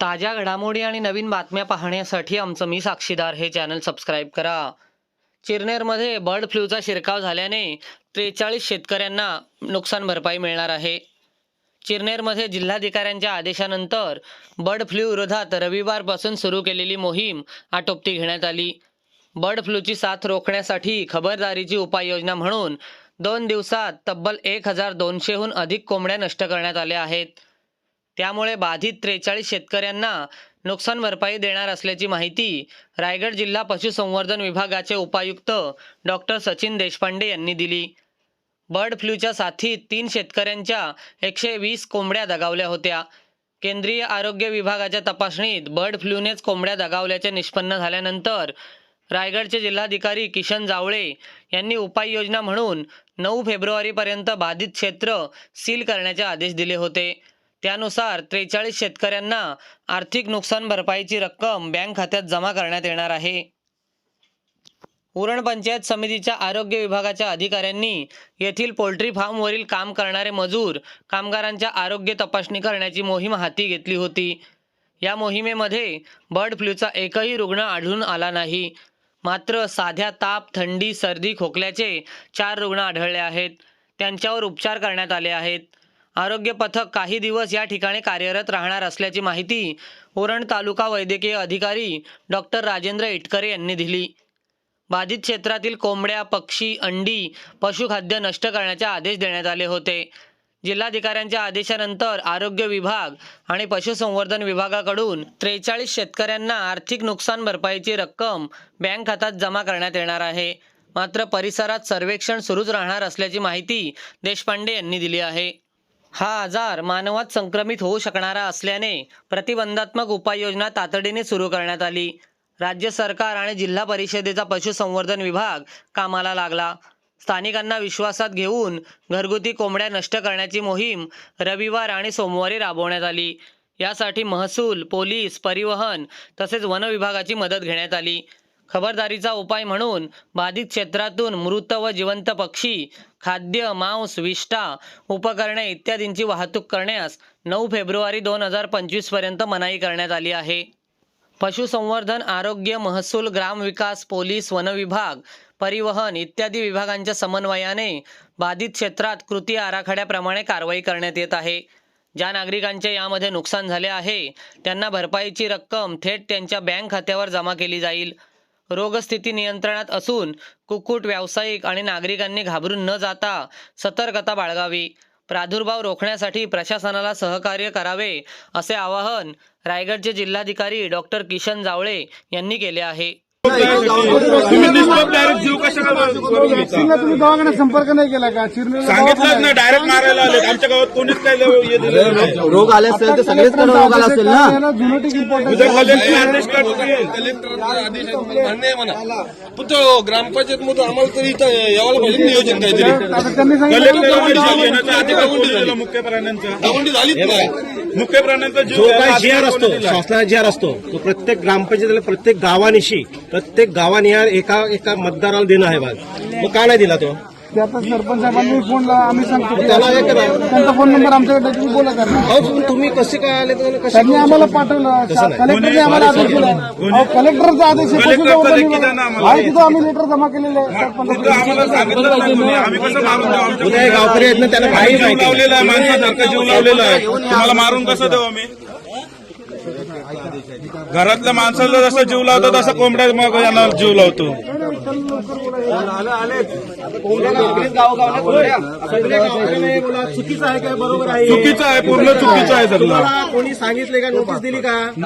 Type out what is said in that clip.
ताज्या घडामोडी आणि नवीन बातम्या पाहण्यासाठी आमचं मी साक्षीदार हे चॅनल सबस्क्राईब करा. चिरनेरमध्ये बर्ड फ्लूचा शिरकाव झाल्याने त्रेचाळीस शेतकऱ्यांना नुकसान भरपाई मिळणार आहे. चिरनेरमध्ये जिल्हाधिकाऱ्यांच्या आदेशानंतर बर्ड फ्लू विरोधात रविवारपासून सुरू केलेली मोहीम आटोपती घेण्यात आली. बर्ड फ्लूची साथ रोखण्यासाठी खबरदारीची उपाययोजना म्हणून दोन दिवसात तब्बल एक हजार दोनशेहून अधिक कोंबड्या नष्ट करण्यात आल्या आहेत. त्यामुळे बाधित त्रेचाळीस शेतकऱ्यांना नुकसान भरपाई देणार असल्याची माहिती रायगड जिल्हा पशुसंवर्धन विभागाचे उपायुक्त डॉक्टर सचिन देशपांडे यांनी दिली. बर्ड फ्लूच्या साथीत तीन शेतकऱ्यांच्या एकशे वीस कोंबड्या दगावल्या होत्या. केंद्रीय आरोग्य विभागाच्या तपासणीत बर्ड फ्लूनेच कोंबड्या दगावल्याचे निष्पन्न झाल्यानंतर रायगडचे जिल्हाधिकारी किशन जावळे यांनी उपाययोजना म्हणून नऊ फेब्रुवारीपर्यंत बाधित क्षेत्र सील करण्याचे आदेश दिले होते. त्यानुसार त्रेचाळीस शेतकऱ्यांना आर्थिक नुकसान भरपाईची रक्कम बँक खात्यात जमा करण्यात येणार आहे. उरण पंचायत समितीच्या आरोग्य विभागाच्या अधिकाऱ्यांनी येथील पोल्ट्री फार्मवरील काम करणारे मजूर कामगारांच्या आरोग्य तपासणी करण्याची मोहीम हाती घेतली होती. या मोहिमेमध्ये बर्ड फ्लूचा एकही रुग्ण आढळून आला नाही. मात्र साध्या ताप थंडी सर्दी खोकल्याचे चार रुग्ण आढळले आहेत. त्यांच्यावर उपचार करण्यात आले आहेत. आरोग्य पथक काही दिवस या ठिकाणी कार्यरत राहणार असल्याची माहिती ओरण तालुका वैद्यकीय अधिकारी डॉक्टर राजेंद्र इटकरे यांनी दिली. बाधित क्षेत्रातील कोंबड्या पक्षी अंडी पशुखाद्य नष्ट करण्याचे आदेश देण्यात आले होते. जिल्हाधिकाऱ्यांच्या आदेशानंतर आरोग्य विभाग आणि पशुसंवर्धन विभागाकडून त्रेचाळीस शेतकऱ्यांना आर्थिक नुकसान भरपाईची रक्कम बँक खात्यात जमा करण्यात येणार आहे. मात्र परिसरात सर्वेक्षण सुरूच राहणार असल्याची माहिती देशपांडे यांनी दिली आहे. हा आजार मानवात संक्रमित होऊ शकणारा असल्याने प्रतिबंधात्मक उपाययोजना तातडीने सुरू करण्यात आली. राज्य सरकार आणि जिल्हा परिषदेचा पशुसंवर्धन विभाग कामाला लागला. स्थानिकांना विश्वासात घेऊन घरगुती कोंबड्या नष्ट करण्याची मोहीम रविवार आणि सोमवारी राबवण्यात आली. यासाठी महसूल पोलीस परिवहन तसेच वन विभागाची मदत घेण्यात आली. खबरदारीचा उपाय म्हणून बाधित क्षेत्रातून मृत व जिवंत पक्षी खाद्य मांस विष्ठा उपकरणे इत्यादींची वाहतूक करण्यास नऊ फेब्रुवारी दोन हजार पंचवीसपर्यंत मनाई करण्यात आली आहे. पशुसंवर्धन आरोग्य महसूल ग्रामविकास पोलीस वनविभाग परिवहन इत्यादी विभागांच्या समन्वयाने बाधित क्षेत्रात कृती आराखड्याप्रमाणे कारवाई करण्यात येत आहे. ज्या नागरिकांचे यामध्ये नुकसान झाले आहे त्यांना भरपाईची रक्कम थेट त्यांच्या बँक खात्यावर जमा केली जाईल. रोगस्थिती नियंत्रणात असून कुक्कुट व्यावसायिक आणि नागरिकांनी घाबरून न जाता सतर्कता बाळगावी. प्रादुर्भाव रोखण्यासाठी प्रशासनाला सहकार्य करावे असे आवाहन रायगडचे जिल्हाधिकारी डॉक्टर किशन जावळे यांनी केले आहे. तुम्ही निष्पाप डायरेक्ट जीव कशाला करून घेता सिंगला तुम्ही दवाखान्यात संपर्क नाही केला का? चिरलेला सांगितलंच ना डायरेक्ट मारायला आले आमच्या गावात कोणीच हे दिलेलं नाही. रोग आले असेल तर सगळेच कडे रोग आला असेल ना? झुनोटिक रिपोर्ट उद्या कलेक्टर आदेश काढतील कलेक्टरचा आदेश मान्य आहे म्हणा. पण तो ग्रामपंचायत मधून आम्हाला तरी इथं यावाला पाहिजे नियोजन काहीतरी. आता त्यांनी कलेक्टर आदेश सांगितलं घेण्याचा अधिकार कोणी दिलेला मुख्य प्राण्यांचा दवंडी झालीच नाही मुख्य प्राण्यांचा जीव जो काय जी आर अधिकार असतो कोणी दिला? शासनाचा जी आर असतो तो प्रत्येक ग्रामपंचायतीला प्रत्येक गावानिशी प्रत्येक गावाने या एका एका मतदाराला देणं आहे भाग मग का नाही दिला तो? ते आता सरपंच साहेबांनी फोन लावा आम्ही सांगतो. त्याला हे करा. त्यांचा फोन नंबर आमच्याकडे तुम्ही बोला त्यांना अहो पण तुम्ही कसे काय आले तर कसे त्यांनी आम्हाला पाठवलं. कलेक्टरने आम्हाला आदेश दिला. अहो, कलेक्टरचा आदेश आहे कलेक्टरचा पशुसंवर्धन लेखी द्या ना विभाग. आम्हाला. आहे तिथं आम्ही लेटर जमा केलेले आहे तिथं सरपंच आम्हाला सांगितलं नाही कोणी. आम्ही कसं मारून देऊ आमच्या उद्या हे गावकरी आहेत ना त्यांना काही जीव माहिती नाही. लावलेला आहे माणसासारखा जीव लावलेला आहे. तुम्हाला मारून कसं देऊ आम्ही? घरातल्या माणसाला जसा जीव लावतो तसा कोंबड्या मग यांना जीव लावतो. चुकीचं आहे काय? बरोबर आहे. चुकीचं आहे पूर्ण चुकीचं आहे सगळं कोणी सांगितले का? नोटीस दिली का?